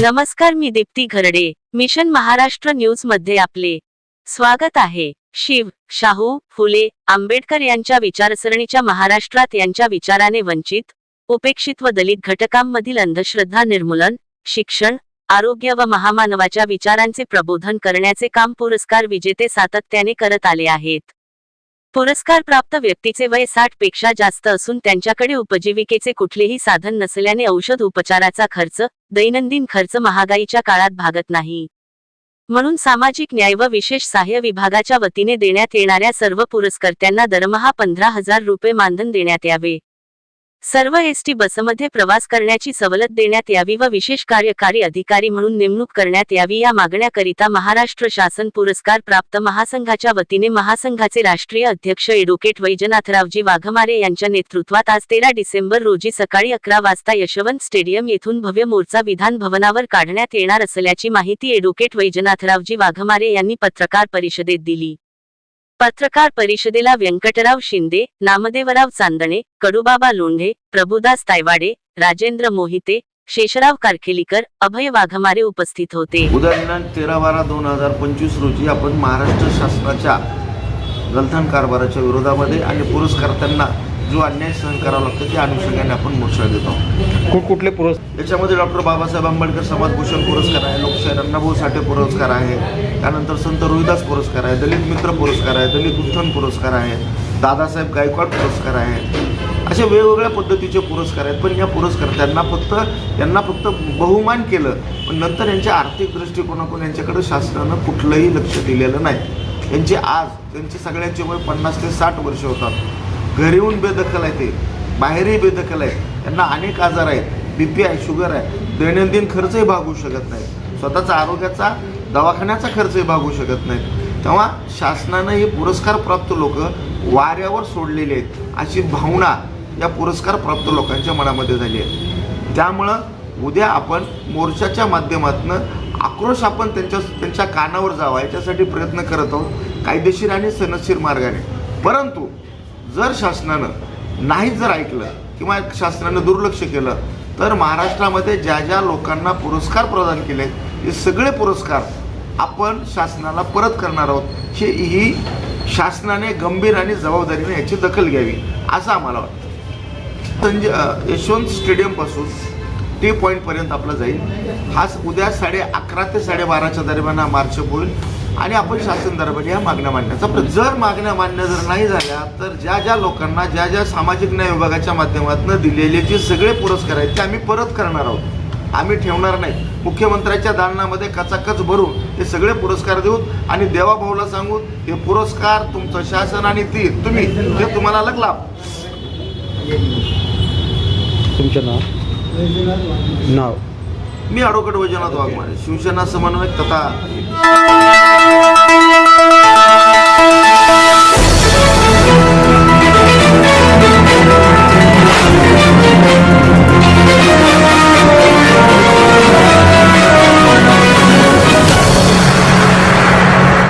नमस्कार मी दीप्ती घरडे. मिशन महाराष्ट्र न्यूजमध्ये आपले स्वागत आहे. शिव शाहू फुले आंबेडकर यांच्या विचारसरणीच्या महाराष्ट्रात यांच्या विचाराने वंचित उपेक्षित व दलित घटकांमधील अंधश्रद्धा निर्मूलन शिक्षण आरोग्य व महामानवाच्या विचारांचे प्रबोधन करण्याचे काम पुरस्कार विजेते सातत्याने करत आले आहेत. पुरस्कार प्राप्त व्यक्तीचे वय साठपेक्षा जास्त असून त्यांच्याकडे उपजीविकेचे कुठलेही साधन नसल्याने औषध उपचाराचा खर्च दैनंदिन खर्च महागाईच्या काळात भागत नाही. म्हणून सामाजिक न्याय व विशेष सहाय्य विभागाच्या वतीने देण्यात येणाऱ्या सर्व पुरस्कर्त्यांना दरमहा पंधरा हजार रुपये मानधन देण्यात यावे. सर्व एसटी बसमध्ये प्रवास करण्याची सवलत देण्यात यावी व विशेष कार्यकारी अधिकारी म्हणून नेमणूक करण्यात यावी या मागण्याकरिता महाराष्ट्र शासन पुरस्कार प्राप्त महासंघाच्या वतीने महासंघाचे राष्ट्रीय अध्यक्ष एडव्होकेट वैजनाथरावजी वाघमारे यांच्या नेतृत्वात आज तेरा डिसेंबर रोजी सकाळी अकरा वाजता यशवंत स्टेडियम येथून भव्य मोर्चा विधान भवनावर काढण्यात येणार असल्याची माहिती एडव्होकेट वैजनाथरावजी वाघमारे यांनी पत्रकार परिषदेत दिली. पत्रकार परिषदेला व्यंकटराव शिंदे नामदेवराव चांदणे कडुबाबा लोंढे प्रभुदास तायवाडे राजेंद्र मोहिते शेषराव कारखेलीकर अभय वाघमारे उपस्थित होते. उदाहरणार्थ तेरा बारा दोन हजार पंचवीस रोजी आपण महाराष्ट्र शासनाच्या गलथान कारभाराच्या विरोधामध्ये आणि पुरस्कर्त्यांना जो अन्याय सहन करावा लागतो त्या अनुषंगाने आपण मोर्चा देतो कुठकुठले पुरस्कार याच्यामध्ये डॉक्टर बाबासाहेब आंबेडकर समाजभूषण पुरस्कार आहे लोकशाहीर अण्णाभाऊ साठे पुरस्कार आहे त्यानंतर संत रोहिदास पुरस्कार आहे दलित मित्र पुरस्कार आहे दलित उत्थान पुरस्कार आहे दादासाहेब गायकवाड पुरस्कार आहे. असे वेगवेगळ्या पद्धतीचे पुरस्कार आहेत पण या पुरस्कर्त्यांना फक्त यांना फक्त बहुमान केलं पण नंतर यांच्या आर्थिक दृष्टिकोनातून यांच्याकडे शासनानं कुठलंही लक्ष दिलेलं नाही. यांचे आज त्यांचे सगळ्यांचे वय पन्नास ते साठ वर्ष होतात. घरी येऊन बेदखल आहे ते. बाहेरही बेदखल आहे. त्यांना अनेक आजार आहेत. बी पी आहे शुगर आहे. दैनंदिन खर्चही भागू शकत नाही. स्वतःचा आरोग्याचा दवाखान्याचा खर्चही भागू शकत नाही. तेव्हा शासनानं हे पुरस्कार प्राप्त लोक वाऱ्यावर सोडलेले आहेत. अशी भावना या पुरस्कार प्राप्त लोकांच्या मनामध्ये झाली आहे. त्यामुळं उद्या आपण मोर्चाच्या माध्यमातून आक्रोश आपण त्यांच्या त्यांच्या कानावर जावा. याच्यासाठी प्रयत्न करत आहोत. कायदेशीर आणि सनशीर मार्गाने. परंतु जर शासनानं नाही जर ऐकलं किंवा शासनानं दुर्लक्ष केलं तर महाराष्ट्रामध्ये ज्या ज्या लोकांना पुरस्कार प्रदान केले हे सगळे पुरस्कार आपण शासनाला परत करणार आहोत. हे ही शासनाने गंभीर आणि जबाबदारीने याची दखल घ्यावी असं आम्हाला वाटतं. संजय यशवंत स्टेडियमपासून टी पॉईंटपर्यंत आपला जाईल. हा उद्या साडे अकरा ते साडेबाराच्या दरम्यान हा मार्च होईल. आणि आपण शासन दरबारी ह्या मागण्या मांडण्याचा प्रयत्न जर मागण्या मान्य जर नाही झाल्या तर ज्या ज्या लोकांना ज्या ज्या सामाजिक न्याय विभागाच्या माध्यमातून दिलेले जे सगळे पुरस्कार आहेत ते आम्ही परत करणार आहोत. आम्ही ठेवणार नाही. मुख्यमंत्र्याच्या दालनामध्ये कचाकच भरून हे सगळे पुरस्कार देऊ आणि देवाभाऊला सांगू हे पुरस्कार तुमचं शासन आणि ती तुम्ही हे तुम्हाला अलग लाभ तुमचं नाव? नाव? मी ॲडव्होकेट वैजनाथ वाघमारे. शिवसेना समन्वयक तथा